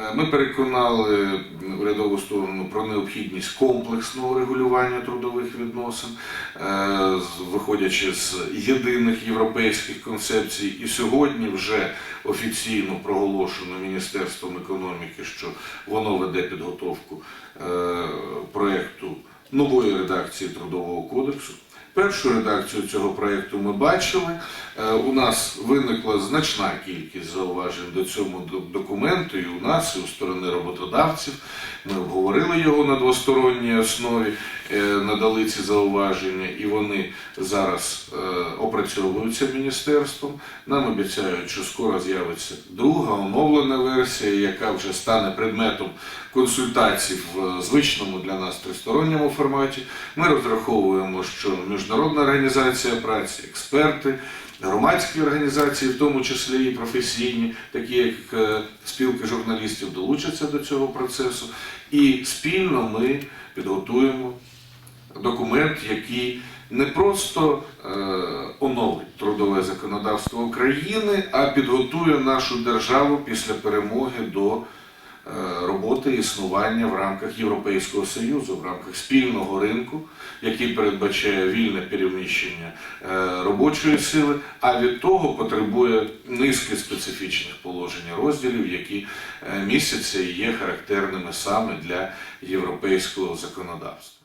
Е, Ми переконали урядову сторону про необхідність комплексного регулювання трудових відносин, е, виходячи з єдиних європейських концепцій. І сьогодні вже офіційно проголошено Міністерством економіки, що воно веде підготовку е, проекту нової редакції Трудового кодексу. Першу редакцію цього проєкту ми бачили. Е, У нас виникла значна кількість зауважень до цього документу, і у нас, і у сторони роботодавців. Ми обговорили його на двосторонній основі, е, надали ці зауваження, і вони зараз е, опрацьовуються міністерством. Нам обіцяють, що скоро з'явиться друга оновлена версія, яка вже стане предметом консультацій в звичному для нас тристоронньому форматі. Ми розраховуємо, що Міжнародна організація праці, експерти, громадські організації, в тому числі і професійні, такі як е, спілки журналістів, долучаться до цього процесу. І спільно ми підготуємо документ, який не просто е, оновить трудове законодавство України, а підготує нашу державу після перемоги до роботи існування в рамках Європейського Союзу, в рамках спільного ринку, який передбачає вільне переміщення е, робочої сили, а від того потребує низки специфічних положень розділів, які місяця і є характерними саме для європейського законодавства.